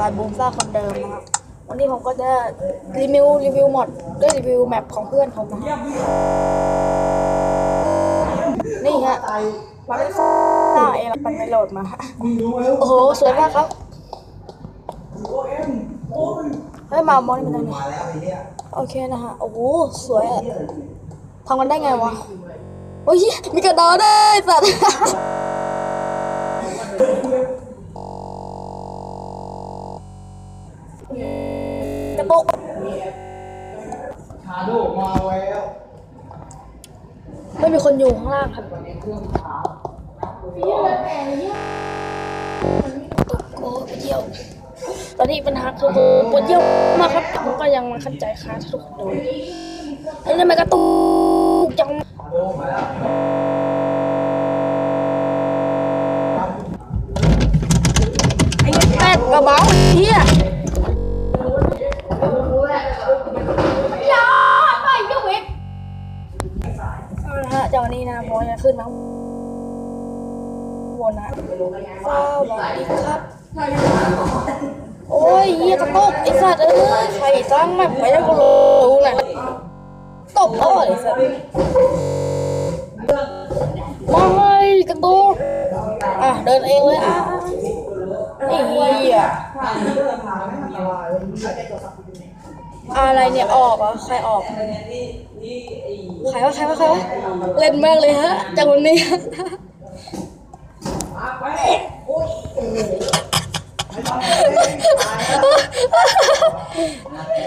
นายบูมซ่าคนเดิมนะครับ วันนี้ผมก็จะรีวิวรีวิวหมดด้วยรีวิวแมปของเพื่อนผมนะนี่ฮะมันเป็นซ่าเองมันไปโหลดมาฮะโอ้โห สวยมากครับเฮ้ยมามอนี่มันตรงไหนโอเคนะฮะ โอ้โห สวยอะทำกันได้ไงวะ โอ้ย มีกระดาษด้วยสัตว์ กระตุกชาโดมาแล้วไม่มีคนอยู่ข้างล่างครับตกโอ้ไปเยี่ยว ตอนนี้ปัญหาคือปวดเยี่ยวมากครับผมก็ยังไมาเข้าใจค่ะทุกคนดูไอ้นี่มันกระตุกจังไอ้แม่กระเป๋าเฮีย อนนี้นะผมจะขึ้นมาข้างบนนะสวัสดีครับ โอ้ยเฮียกระตกไอ้สัตว์เอ้ยใครสร้างแบบไปยังกูรู้นะตบโอ้ยไอ้สัตว์ไม่กระตุกอะเดินเองเลยอะ เหี้ยอะไรเนี่ยออกเหรอะใครออกใครวะใครวะใครวะเล่นแม่งเลยฮะจากวันนี้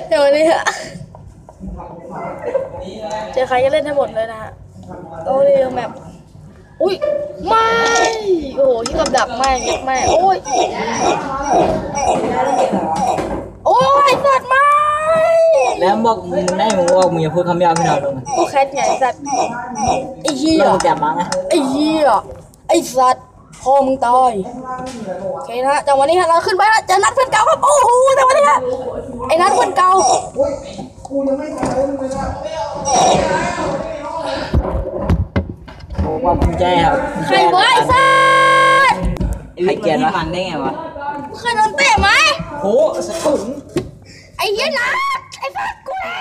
เดี๋ยววันนี้ฮะเจอใครก็เล่นให้หมดเลยนะฮะโอ้ยแบบอุ้ยไม่ โอ้โหที่กับดักไม่ไม่โอ้ย โอ้ยสัตว์ไม่แล้วบอกมึงได้มึงบอกมึงอย่าพูดคำหยาบพี่น้องลงมาโอ้แคทไงสัตว์ไอ้เหี้ยแล้วมึงจับมาไงไอ้เหี้ย ไอ้สัตว์พ่อมึงตายโอเคนะฮะจากวันนี้ฮะเราขึ้นไปแล้วเจอนัดเพื่อนเก่าครับโอ้โหจากวันนี้ฮะไอ้นัดเพื่อนเก่ากูยังไม่ทำอะไรมึงเลยนะโอ้ความภูมิใจครับใครวะไอ้สัตว์ ใครเกลียดวะ มันได้ไงวะเคยโดนเตะไหมโหสะถุงไอ้เหี้ยนัดไอ้สัตว์กูแหละ